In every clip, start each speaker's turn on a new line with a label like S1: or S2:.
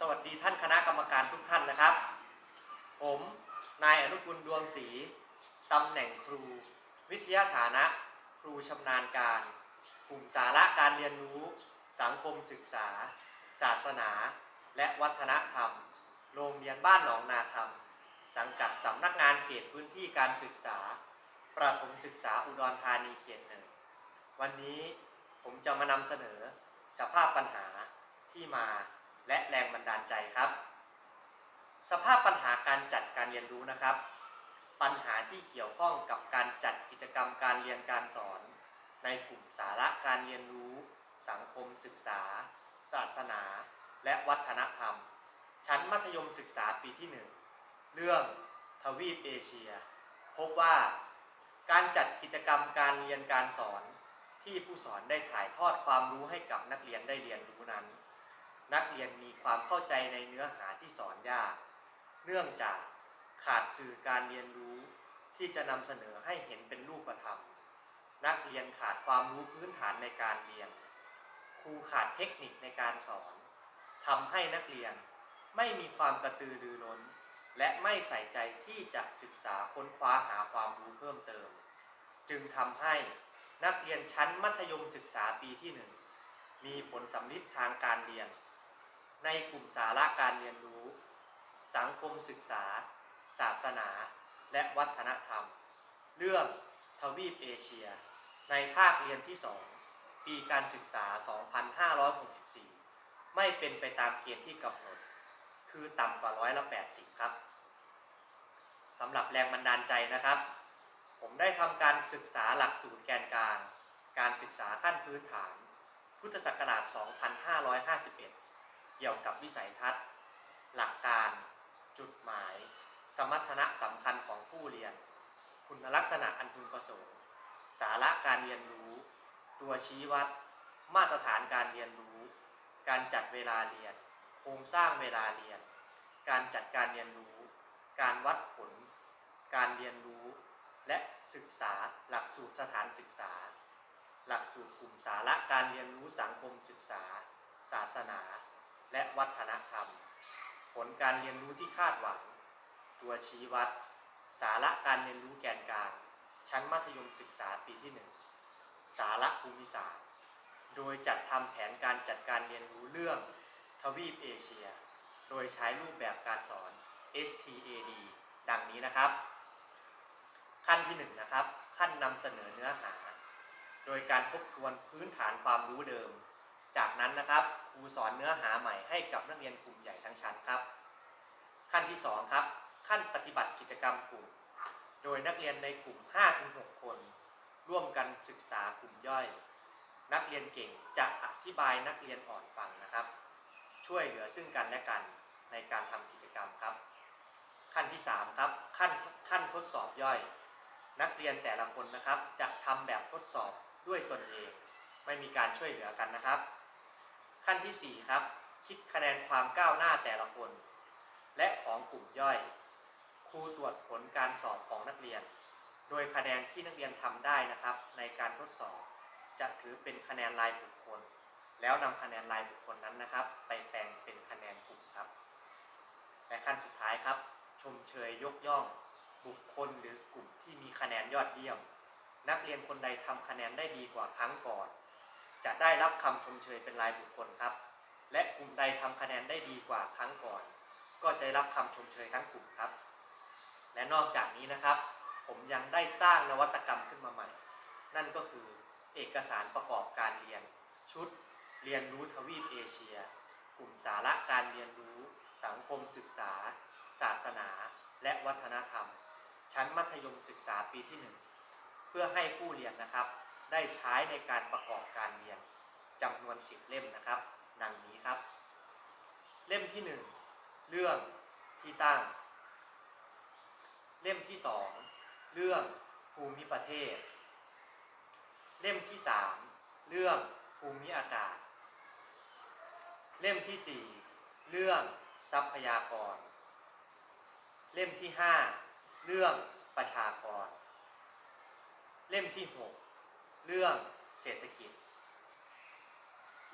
S1: สวัสดีท่านคณะกรรมการทุกท่านนะครับ ผมนายอนุกุลดวงศรีตำแหน่งครู วิทยาฐานะ ครูชำนาญการกลุ่มสาระการเรียนรู้ สังคมศึกษา ศาสนา และวัฒนธรรม โรงเรียนบ้านหนองนาธรรม สังกัดสำนักงานเขตพื้นที่การศึกษา ประถมศึกษาอุดรธานีเขตหนึ่งวันนี้ผมจะมานำเสนอสภาพปัญหาที่มา และแรงบันดาลใจครับ สภาพปัญหาการจัดการเรียนรู้นะครับ ปัญหาที่เกี่ยวข้องกับการจัดกิจกรรมการเรียนการสอน ในกลุ่มสาระการเรียนรู้ สังคมศึกษา ศาสนา และวัฒนธรรม ชั้นมัธยมศึกษาปีที่ 1 เรื่องทวีปเอเชีย พบว่าการจัดกิจกรรมการเรียนการสอนที่ผู้สอนได้ถ่ายทอดความรู้ให้กับนักเรียนได้เรียนรู้นั้น นักเรียนมีความเข้าใจในเนื้อหาที่สอนยาก เนื่องจากขาดสื่อการเรียนรู้ที่จะนำเสนอให้เห็นเป็นรูปธรรม นักเรียนขาดความรู้พื้นฐานในการเรียน ครูขาดเทคนิคในการสอนทำให้นักเรียนไม่มีความกระตือรือร้น และไม่ใส่ใจที่จะศึกษาค้นคว้าหาความรู้เพิ่มเติม จึงทำให้นักเรียนชั้นมัธยมศึกษาปีที่หนึ่งมีผลสำลิดทางการเรียน ในกลุ่มสาระการเรียนรู้ สังคมศึกษา ศาสนา และวัฒนธรรม เรื่องทวีปเอเชีย ในภาคเรียนที่ 2 ปีการศึกษา 2564 ไม่เป็นไปตามเกณฑ์ที่กำหนด คือต่ำกว่าร้อยละ 80 ครับสำหรับแรงบันดาลใจนะครับ ผมได้ทำการศึกษาหลักสูตรแกนกลาง การศึกษาขั้นพื้นฐาน พุทธศักราช 2551 เกี่ยวกับวิสัยทัศน์ หลักการ จุดหมาย สมรรถนะสำคัญของผู้เรียน คุณลักษณะอันพึงประสงค์ สาระการเรียนรู้ ตัวชี้วัด มาตรฐานการเรียนรู้ การจัดเวลาเรียน โครงสร้างเวลาเรียน การจัดการเรียนรู้ การวัดผล การเรียนรู้ และศึกษาหลักสูตรสถานศึกษา หลักสูตรกลุ่มสาระการเรียนรู้สังคมศึกษา ศาสนา และวัฒนธรรม ผลการเรียนรู้ที่คาดหวัง ตัวชี้วัด สาระการเรียนรู้แกนกลาง ชั้นมัธยมศึกษาปีที่ 1 สาระภูมิศาสตร์ โดยจัดทำแผนการจัดการเรียนรู้เรื่อง ทวีปเอเชีย โดยใช้รูปแบบการสอน STAD ดังนี้นะครับ ขั้นที่ 1 นะครับ ขั้นนำเสนอเนื้อหา โดยการทบทวนพื้นฐานความรู้เดิม จากนั้นนะครับครูสอนเนื้อหาใหม่ให้กับนักเรียนกลุ่มใหญ่ทั้งชั้นครับ ขั้นที่ 2 ครับ ขั้นปฏิบัติกิจกรรมกลุ่ม โดยนักเรียนในกลุ่ม 5-6 คน ร่วมกันศึกษากลุ่มย่อย นักเรียนเก่งจะอธิบายนักเรียนอ่อนฟังนะครับ ช่วยเหลือซึ่งกันและกันในการทำกิจกรรมครับ ขั้นที่ 3 ครับ ขั้นขั้นทดสอบย่อย นักเรียนแต่ละคนนะครับจะทำแบบทดสอบด้วยตนเอง ไม่มีการช่วยเหลือกันนะครับ ขั้นที่ 4 ครับ คิดคะแนนความก้าวหน้าแต่ละคน และของกลุ่มย่อย ครูตรวจผลการสอบของนักเรียน โดยคะแนนที่นักเรียนทำได้นะครับ ในการทดสอบ จะถือเป็นคะแนนรายบุคคล แล้วนำคะแนนรายบุคคลนั้นนะครับ ไปแปลงเป็นคะแนนกลุ่มครับและขั้นสุดท้ายครับ ชมเชยยกย่อง บุคคลหรือกลุ่มที่มีคะแนนยอดเยี่ยม นักเรียนคนใดทำคะแนนได้ดีกว่าครั้งก่อน จะได้รับคำชมเชยเป็นรายบุคคลครับ และกลุ่มใดทำคะแนนได้ดีกว่าครั้งก่อน ก็จะได้รับคำชมเชยทั้งกลุ่มครับ และนอกจากนี้นะครับ ผมยังได้สร้างนวัตกรรมขึ้นมาใหม่ นั่นก็คือเอกสารประกอบการเรียน ชุด เรียนรู้ทวีปเอเชีย กลุ่มสาระการเรียนรู้ สังคมศึกษา ศาสนา และวัฒนธรรม ชั้นมัธยมศึกษาปีที่ 1 เพื่อให้ผู้เรียนนะครับ ได้ใช้ในการประกอบการเรียนจำนวน 10 เล่มนะครับ ดังนี้ครับ เล่มที่ 1 เรื่องที่ตั้ง เล่มที่ 2 เรื่องภูมิประเทศ เล่มที่ 3 เรื่องภูมิอากาศ เล่มที่ 4 เรื่องทรัพยากร เล่มที่ 5 เรื่องประชากร เล่มที่ 6 เรื่องเศรษฐกิจ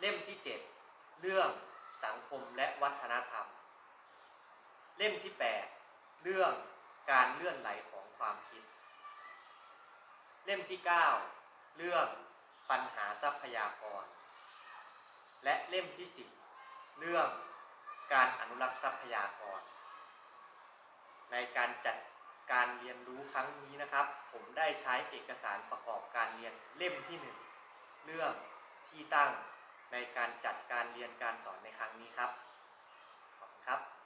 S1: เล่มที่ 7 เรื่องสังคมและวัฒนธรรม เล่มที่ 8 เรื่องการเลื่อนไหลของความคิด เล่มที่ 9 เรื่องปัญหาทรัพยากร และเล่มที่ 10 เรื่องการอนุรักษ์ทรัพยากร ในการจัด การเรียนรู้ครั้งนี้นะครับ ผมได้ใช้เอกสารประกอบการเรียนเล่มที่ 1 เรื่องที่ตั้งในการจัดการเรียนการสอนในครั้งนี้ครับ ขอบคุณครับ